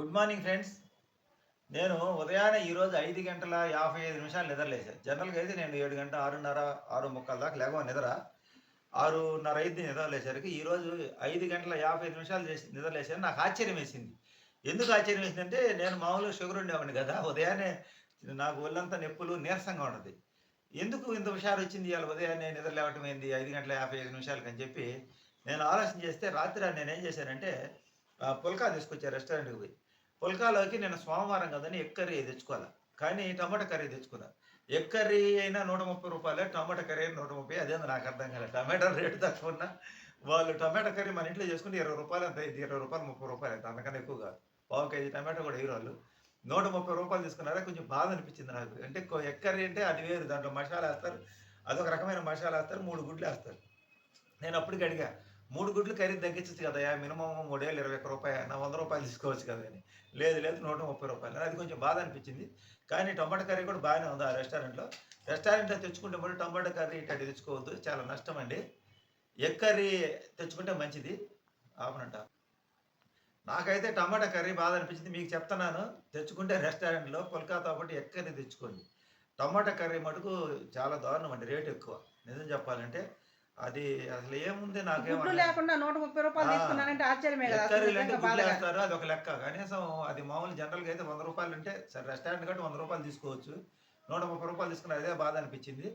Good morning friends. నేను ఉదయాన్నే ఈరోజు ఐదు గంటల యాభై ఐదు నిమిషాలు నిద్రలేసాను జనరల్గా అయితే నేను ఏడు గంటల ఆరున్నర ఆరు ముక్కల దాకా లేకపోతే నిద్ర. ఆరున్నర ఐదు నిద్రలేసరికి ఈరోజు ఐదు గంటల యాభై ఐదు నిమిషాలు చేసి నిద్రలేసాను నాకు ఆశ్చర్యం వేసింది. ఎందుకు ఆశ్చర్యం వేసిందంటే నేను మామూలుగా షుగర్ ఉండేవాడిని కదా. ఉదయాన్నే నాకు ఒళ్ళంతా నొప్పులు నీరసంగా ఉన్నది. ఎందుకు ఇంత హుషారు వచ్చింది? ఇవాళ ఉదయాన్నే నిద్ర లేవటం ఏంది? ఐదు గంటల యాభై ఐదు నిమిషాలకి అని చెప్పి నేను ఆలోచన చేస్తే రాత్రి నేను ఏం చేశానంటే పుల్కా తీసుకొచ్చా రెస్టారెంట్కి పోయి. పుల్కాలోకి నేను సోమవారం కదని ఎక్కర్రీ తెచ్చుకోవాలి? కానీ టమాటా కర్రీ తెచ్చుకున్నా ఎక్కర్రీ అయినా నూట ముప్పై రూపాయలే టమాటా కర్రీ అయినా నూట ముప్పై అదేంది నాకు అర్థం కాలేదు. టమాటా రేటు తక్కువ ఉన్నా వాళ్ళు టమాటా కర్రీ మన ఇంట్లో చేసుకుంటే ఇరవై రూపాయలు అంత అయింది? ఇరవై రూపాయలు ముప్పై రూపాయలు అయితే అంతకన్నా ఎక్కువ కాదు. పావు కేజీ టమాటా కూడా వేయరు వాళ్ళు. నూట ముప్పై రూపాయలు తీసుకున్నారా? కొంచెం బాధ అనిపించింది నాకు. అంటే ఎక్కర్రీ కర్రీ అంటే అది వేరు. దాంట్లో మసాలా వేస్తారు. అదొక రకమైన మసాలా వేస్తారు. మూడు గుడ్లు వేస్తారు. నేను అప్పటికి అడిగా మూడు గుడ్లు కర్రీ తగ్గించచ్చు కదా మినిమం మూడేళ్ళు ఇరవై ఒక్క రూపాయలు నా వంద రూపాయలు తీసుకోవచ్చు కదా అని. లేదు లేదు నూట ముప్పై రూపాయలు. అది కొంచెం బాధ అనిపించింది. కానీ టమాటా కర్రీ కూడా బాగానే ఉంది ఆ రెస్టారెంట్లో. రెస్టారెంట్లో తెచ్చుకుంటే మళ్ళీ టమాటా కర్రీ ఇటు తెచ్చుకోవద్దు చాలా నష్టం అండి. ఎగ్ కర్రీ తెచ్చుకుంటే మంచిది. ఆపనంట. నాకైతే టమాటా కర్రీ బాధ అనిపించింది. మీకు చెప్తున్నాను తెచ్చుకుంటే రెస్టారెంట్లో కొల్కతా ఒకటి ఎగ్ కర్రీ తెచ్చుకోండి. టమాటా కర్రీ మటుకు చాలా దారుణం అండి రేటు ఎక్కువ. నిజం చెప్పాలంటే అది అసలు ఏముంది నాకేం లేకుండా నూట ముప్పై రూపాయలు. తీసుకున్నానంటే ఆశ్చర్యమే కదా. వేస్తారు అది ఒక లెక్క. కనీసం అది మామూలు జనరల్గా అయితే వంద రూపాయలు అంటే సరే రెస్టారెంట్ కంటే వంద రూపాయలు తీసుకోవచ్చు. నూట ముప్పై రూపాయలు తీసుకున్న అదే బాధ అనిపించింది.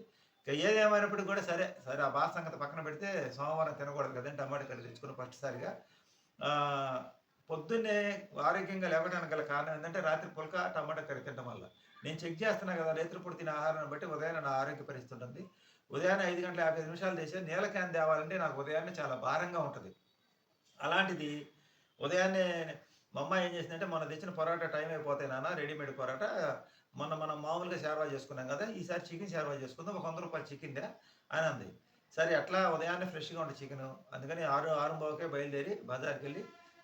ఏదేమైనప్పటికీ కూడా సరే సరే ఆ బాధ సంగతి పక్కన పెడితే సోమవారం తినకూడదు కదండి టమాటా కర్రీ తెచ్చుకున్న ఫస్ట్ సారిగా. ఆ, పొద్దున్నే ఆరోగ్యంగా లేవడానికి గల కారణం ఏంటంటే రాత్రి పుల్క టమాటా కర్రీ తినడం వల్ల. నేను చెక్ చేస్తున్నా కదా రేత్రిపూట తినే ఆహారాన్ని బట్టి ఉదయాన్నే నా ఆరోగ్య పరిస్థితి ఉంటుంది. ఉదయాన్నే ఐదు గంటల యాభై నిమిషాలు చేసే నీళ్ళ క్యాన్ తేవాలంటే నాకు ఉదయాన్నే చాలా భారంగా ఉంటుంది. అలాంటిది ఉదయాన్నే మా అమ్మాయి ఏం చేసిందంటే మొన్న తెచ్చిన పొరాటా టైం అయిపోతాయి నాన్న రెడీమేడ్ పొరాటా మొన్న మనం మామూలుగా షేర్వా చేసుకున్నాం కదా ఈసారి చికెన్ షేర్వా చేసుకుందాం ఒక వంద రూపాయలు చికెన్ దే అని అంది. సరే అట్లా ఉదయాన్నే ఫ్రెష్గా ఉండే చికెన్ అందుకని ఆరు ఆరు బావుకే బయలుదేరి బజార్కి వెళ్ళి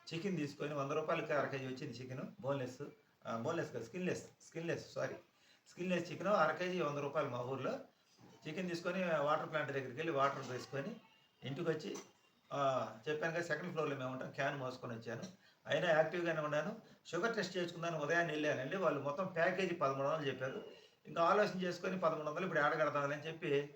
చికెన్ తీసుకొని వంద రూపాయలకి అర కేజీ వచ్చింది చికెన్ బోన్లెస్. బోన్లెస్ కాదు skinless skinless sorry. Skinless chicken అర కేజీ వంద రూపాయలు మా ఊర్లో. చికెన్ తీసుకొని వాటర్ ప్లాంట్ దగ్గరికి వెళ్ళి వాటర్ వేసుకొని ఇంటికి వచ్చి చెప్పాను కదా సెకండ్ ఫ్లోర్లో మేము ఉంటాం క్యాన్ మోసుకొని వచ్చాను. అయినా యాక్టివ్గానే ఉన్నాను. షుగర్ టెస్ట్ చేసుకుందాను ఉదయాన్నే వెళ్ళానండి వాళ్ళు మొత్తం ప్యాకేజీ పదమూడు వందలు చెప్పారు. ఇంకా ఆలోచన చేసుకొని పదమూడు వందలు ఇప్పుడు ఆడగడతానని చెప్పి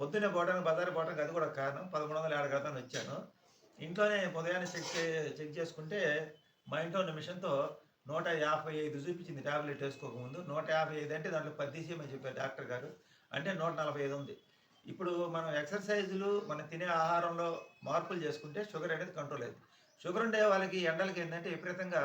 పొద్దున్నే పోవడానికి బజారు పోవడానికి అది కూడా కారణం. పదమూడు వందలు ఆడగడతాను వచ్చాను. ఇంట్లోనే ఉదయాన్నే చెక్ చే- చెక్ చేసుకుంటే మా ఇంట్లో ఉన్న మిషన్తో నూట యాభై ఐదు చూపించింది టాబ్లెట్ వేసుకోకముందు. నూట యాభై ఐదు అంటే దాంట్లో పది తీసేయమని చెప్పారు డాక్టర్ గారు. అంటే నూట నలభై ఐదు ఉంది. ఇప్పుడు మనం ఎక్సర్సైజులు మనం తినే ఆహారంలో మార్పులు చేసుకుంటే షుగర్ అనేది కంట్రోల్ అయింది షుగర్ ఉండే వాళ్ళకి ఎండలకి ఏంటంటే విపరీతంగా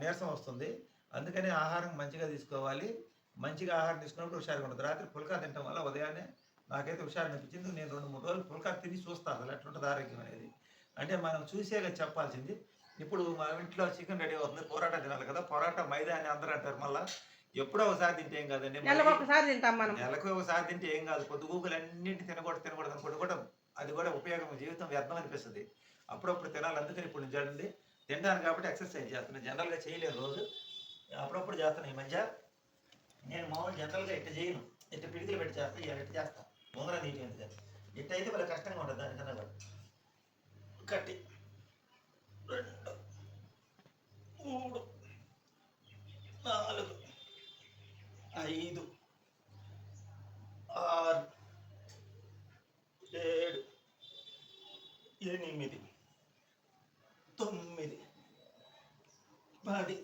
నీరసం వస్తుంది. అందుకని ఆహారం మంచిగా తీసుకోవాలి. మంచిగా ఆహారం తీసుకున్నప్పుడు హుషారుగా ఉంటుంది రాత్రి పుల్కా తినడం వల్ల ఉదయాన్నే నాకైతే హుషారు అనిపించింది. నేను రెండు మూడు రోజులు పుల్కా తిని చూస్తాను అసలు ఎట్లుంటుంది ఆరోగ్యం అనేది. అంటే మనం చూసేగా చెప్పాల్సింది ఇప్పుడు మా ఇంట్లో చికెన్ రెడీ అవుతుంది పొరాటా తినాలి కదా పొరాటా మైదా అని అందరూ అంటారు మళ్ళీ. ఎప్పుడో ఒకసారి తింటే ఏం కాదండి నెలకు ఒకసారి తింటాం మనం. నెలకు ఒకసారి తింటే ఏం కాదు పొద్దుగూకులు అన్నింటి తినకూడదు తినకూడదు అనుకోండి కూడా అది కూడా ఉపయోగం జీవితం వ్యర్థం అనిపిస్తుంది. అప్పుడప్పుడు తినాలి అందుకని ఇప్పుడు చూడండి తింటాను కాబట్టి ఎక్సర్సైజ్ చేస్తున్నాను జనరల్గా చేయలేదు రోజు. అప్పుడప్పుడు చేస్తాను ఈ మధ్య. నేను మామూలు జనరల్గా ఇట్ట చేయను. ఇట్ట పిడికిలు పెట్టి చేస్తాను ఇవాళ ఇట్ట చేస్తాను ముందర ఎందుకని? ఇట్ట అయితే వాళ్ళ కష్టంగా ఉంటుంది దానికన్నా కూడా. ఒకటి రెండు మూడు నాలుగు ఐదు ఆరు ఏడు ఎనిమిది తొమ్మిది పది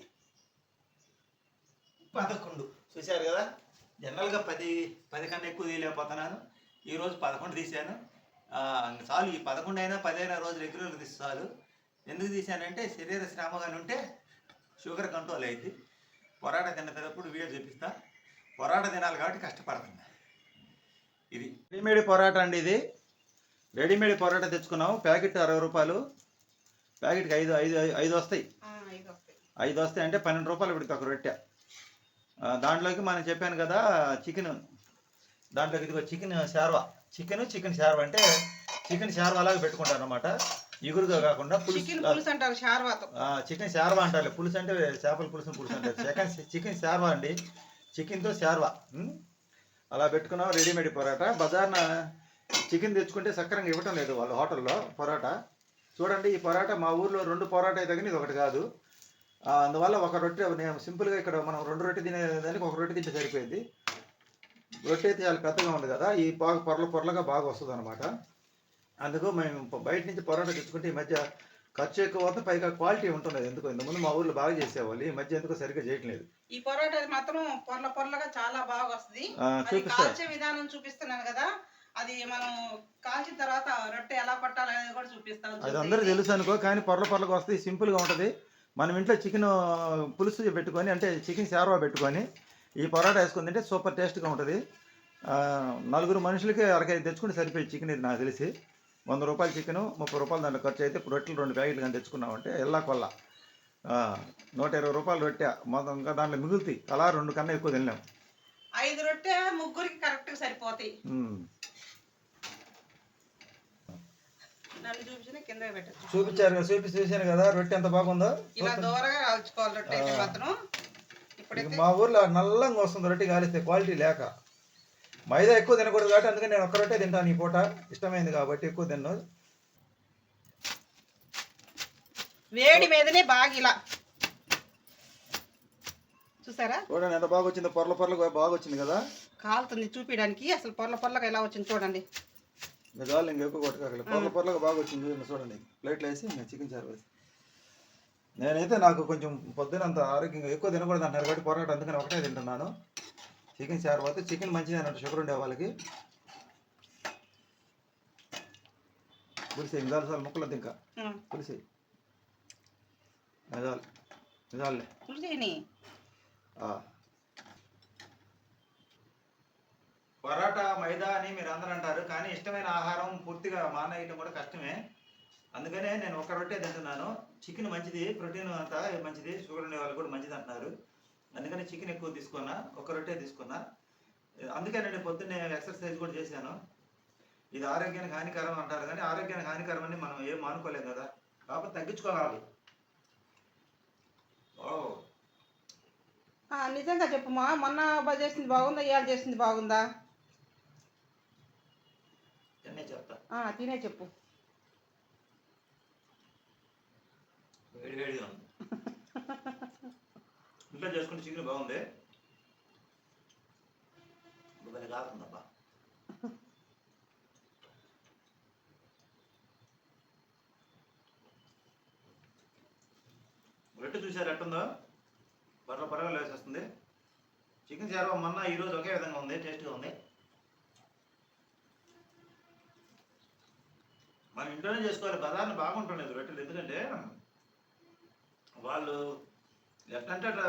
పదకొండు. చూశారు కదా? జనరల్గా పది పది కన్నా ఎక్కువ తీయలేకపోతున్నాను. ఈరోజు పదకొండు తీశాను. చాలు ఈ పదకొండు అయినా పదైనా రోజు రెగ్యులర్గా తీసి చాలు. ఎందుకు తీశానంటే శరీర శ్రమ కానీ ఉంటే షుగర్ కంట్రోల్ అయింది పొరాటా తిన్నప్పుడు వీడియో చూపిస్తా. పొరాటా తినాలి కాబట్టి కష్టపడుతుంది ఇది రెడీమేడ్ పొరాటా అండి ఇది. రెడీమేడ్ పొరాటా తెచ్చుకున్నాము. ప్యాకెట్ అరవై రూపాయలు. ప్యాకెట్కి ఐదు ఐదు ఐదు వస్తాయి. ఐదు వస్తాయి. అంటే పన్నెండు రూపాయలు ఇప్పుడు ఒక రొట్టె. దాంట్లోకి మనం చెప్పాను కదా చికెన్. దాంట్లోకి ఇదిగో చికెన్ షార్వా. చికెన్ చికెన్ షార్వా అంటే చికెన్ షార్వా లాగా పెట్టుకుంటారు అనమాట ఇగురుగా కాకుండా చికెన్ పులుసు పులుసు అంటారు షార్వాతో ఆ, చికెన్ షార్వా అంటారు. పులుసు అంటే చేపల పులుసు పులుసు అంటారు. చికెన్ చికెన్ షార్వా అండి. చికెన్తో షార్వా ఉం? అలా పెట్టుకున్నాం రెడీమేడ్ పొరాటా. బజార్న చికెన్ తెచ్చుకుంటే సక్రంగా ఇవ్వటం లేదు వాళ్ళు హోటల్లో పొరాటా. చూడండి ఈ పొరాటా మా ఊర్లో రెండు పొరాటా అయితే కానీ ఇది ఒకటి కాదు. అందువల్ల ఒక రొట్టె నేను సింపుల్గా ఇక్కడ మనం రెండు రొట్టె తినేదానికి ఒక రొట్టె తింటే సరిపోయింది. రొట్టె అయితే చాలా పెద్దగా ఉంది కదా. ఈ బాగా పొరలు పొరలుగా బాగా వస్తుంది అనమాట అందుకు మేము బయట నుంచి పొరాటా తెచ్చుకుంటే ఈ మధ్య ఖర్చు ఎక్కువ అవుతుంది పైగా క్వాలిటీ ఉంటున్నది ఎందుకు ఇంతకుముందు మా ఊర్లో బాగా చేసేవాళ్ళు ఈ మధ్య ఎందుకు సరిగ్గా చేయట్లేదు. ఈ పొరోటా మాత్రం పొరల పొరలుగా చాలా బాగా వస్తుంది. కాల్చే విధానం చూపిస్తున్నాను కదా అది మనం కాల్చిన తర్వాత రొట్టె ఎలా పట్టాలి అనేది కూడా చూపిస్తాను అది అందరూ తెలుసు అనుకో కానీ పొరల పొరలకు వస్తుంది సింపుల్గా ఉంటుంది. మనం ఇంట్లో చికెన్ పులుసు పెట్టుకొని అంటే చికెన్ శారవా పెట్టుకొని ఈ పొరాటా వేసుకుని తింటే సూపర్ టేస్ట్గా ఉంటుంది. నలుగురు మనుషులకి అరకైదు తెచ్చుకుంటే సరిపోయి చికెన్ ఇది నాకు తెలిసి. వంద రూపాయల చికెన్ ముప్పై రూపాయలు దాంట్లో ఖర్చు అయితే ఇప్పుడు రొట్టెలు రెండు ప్యాకెట్లు కానీ తెచ్చుకున్నామంటే ఎల్లా కొల్ల నూట ఇరవై రూపాయలు రొట్టె. మొత్తం ఇంకా దాంట్లో మిగులుతాయి. అలా రెండు కన్నా ఎక్కువ తినలేం. ఐదు రొట్టె ముగ్గురికి కరెక్ట్గా సరిపోతాయి. చూపించారు చూపి చూశాను కదా రొట్టె ఎంత బాగుందో? ఇలా దూరగా కాల్చుకోవాలి రొట్టె. మాత్రం. మా ఊర్లో నల్లంగా వస్తుంది రొట్టె కాలిస్తే క్వాలిటీ లేక. మైదా ఎక్కువ తినకూడదు కాబట్టి అందుకని నేను ఒక్క రొట్టె తింటాను ఈ పూట ఇష్టమైంది కాబట్టి ఎక్కువ తిన్నాను వేడి మీదనే బాగా ఇలా. చూసారా? చూడండి ఎంత బాగా వచ్చిందో. పొరల పొరలు బాగా వచ్చింది కదా. కాలుతుంది చూపించడానికి అసలు పొరల పొరలుగా ఎలా వచ్చింది చూడండి. చాలు ఇంకా ఎక్కువ కొట్టుకోగలి. పొరల పొరలుగా బాగా వచ్చింది చూడండి ప్లేట్లో వేసి ఇంకా చికెన్ చారు వేసి. నేనైతే నాకు కొంచెం పొద్దున అంత ఆరోగ్యంగా ఎక్కువ తినకూడదు అంటారు కాబట్టి పొరగట అందుకని ఒకటే తింటున్నాను. చికెన్ చారు పోతే చికెన్ మంచిది అన్నట్టు షుగర్ ఉండే వాళ్ళకి. పులిసే ఇంకా చాలు ముక్కలు ఇంకా. ఉం. పులిసే నిజాలు నిజాలే పులిసేని పరాటా మైదా అని మీరు అందరూ అంటారు కానీ ఇష్టమైన ఆహారం పూర్తిగా మానేయటం కూడా కష్టమే. అందుకనే నేను ఒక రొట్టె తింటున్నాను. చికెన్ మంచిది ప్రోటీన్ అంతా మంచిది షుగర్ ఉండే వాళ్ళు కూడా మంచిది అంటున్నారు. అందుకని చికెన్ ఎక్కువ తీసుకున్నా ఒక రొట్టె తీసుకున్నా. అందుకే నేను పొద్దున్నే ఎక్సర్సైజ్ కూడా చేశాను. ఇది ఆరోగ్యానికి హానికరం అంటారు కానీ ఆరోగ్యానికి హానికరం అని మనం ఏం మానుకోలేం కదా. కాబట్టి తగ్గించుకోవాలి. ఓ. నిజంగా చెప్పుమా మొన్న చేసింది బాగుందా ఇవాళ చేసింది బాగుందా? ఇవన్నీ చెప్తా. తినే చెప్పు. వేడి వేడిగా ఉంది. ఇంట్లో చేసుకుంటే చికెన్ బాగుంది. భలే కాకుందబ్బా. రొట్టె చూసారు ఎట్టుందో? పర్ల పరగలు వేసేస్తుంది. చికెన్ చేరవ మొన్న ఈరోజు ఒకే విధంగా ఉంది టేస్ట్గా ఉంది. మనం ఇంట్లోనే చేసుకోవాలి బజార్ని బాగుంటుండేది రొట్టెలు ఎందుకంటే వాళ్ళు ఎట్లంటే అట్లా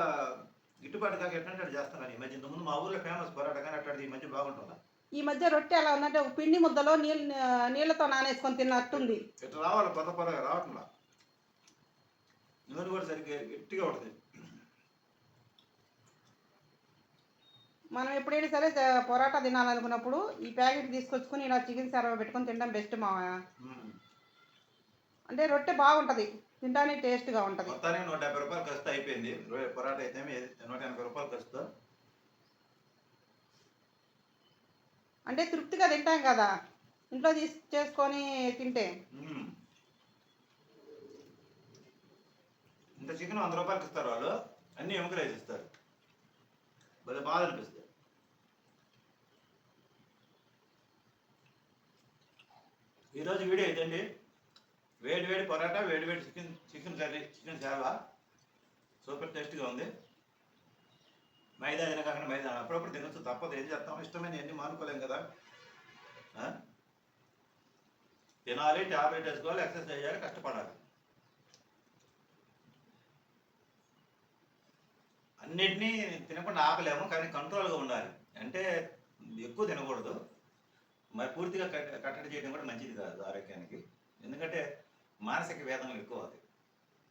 గిట్టుబాటు కాక ఎట్లంటే అట్లా చేస్తున్నారు ఈ మధ్య? ఇంతకుముందు మా ఊర్లో ఫేమస్ పరాటా కానీ అట్లాంటిది ఈ మధ్య బాగుంటుందా? ఈ మధ్య రొట్టె ఎలా ఉందంటే ఒక పిండి ముద్దలో నీళ్ళు నీళ్ళతో నానేసుకొని తిన్నట్టుంది. ఇట్లా రావాలి? పొద పొదగా రావట్లా? నూనె కూడా సరిగ్గా గట్టిగా ఉంటుంది. మనం ఎప్పుడైనా సరే పొరాటా తినాలనుకున్నప్పుడు ఈ ప్యాకెట్ తీసుకొచ్చుకొని ఇలా చికెన్ సర్వ పెట్టుకొని తినడం బెస్ట్ మా మ్మ్. అంటే రొట్టె బాగుంటది. తినడానికి టేస్ట్గా ఉంటది. మొత్తానికి నూట యాభై రూపాయలు ఖర్చు అయిపోయింది. పొరాటా అయితే నూట ఎనభై రూపాయలు ఖర్చుతో. అంటే తృప్తిగా తింటాం కదా. ఇంట్లో తీసి చేసుకొని తింటే. ఇంత చికెన్ వంద రూపాయలకి ఇస్తారు వాళ్ళు. అన్ని ఎముకలు వేసి ఇస్తారు. భలే బాధ అనిపిస్తుంది. ఈరోజు వీడియో ఇదండి వేడి వేడి పరోటా వేడి వేడి చికెన్ చికెన్ కర్రీ చికెన్ సేవ సూపర్ టేస్ట్గా ఉంది. మైదా తినకాకుండా మైదా అప్పుడప్పుడు తినొచ్చు తప్పదు ఏం చేస్తాం ఇష్టమైన ఎన్ని మానుకోలేం కదా. తినాలి టాబ్లెట్ వేసుకోవాలి ఎక్సర్సైజ్ చేయాలి కష్టపడాలి. అన్నిటినీ తినకుండా ఆపలేము కానీ కంట్రోల్గా ఉండాలి. అంటే ఎక్కువ తినకూడదు. మరి పూర్తిగా కట్- కట్టడి చేయడం కూడా మంచిది కాదు ఆరోగ్యానికి. ఎందుకంటే మానసిక వేదనలు ఎక్కువ అవుతాయి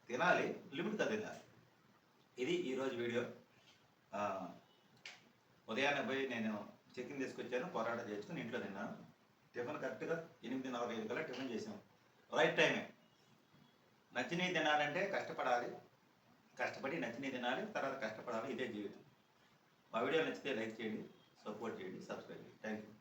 తినాలి లిమిట్గా తినాలి. ఇది ఈరోజు వీడియో. ఉదయాన్నే పోయి నేను చికెన్ తీసుకొచ్చాను పొరాటా చేసుకుని ఇంట్లో తిన్నాను. టిఫిన్ కరెక్ట్గా ఎనిమిది నలభై ఐదు కల్లా టిఫిన్ చేసాం రైట్ టైమే. నచ్చినవి తినాలంటే కష్టపడాలి. కష్టపడి నచ్చినవి తినాలి తర్వాత కష్టపడాలి ఇదే జీవితం. మా వీడియో నచ్చితే లైక్ చేయండి సపోర్ట్ చేయండి సబ్స్క్రైబ్ చేయండి. Thank you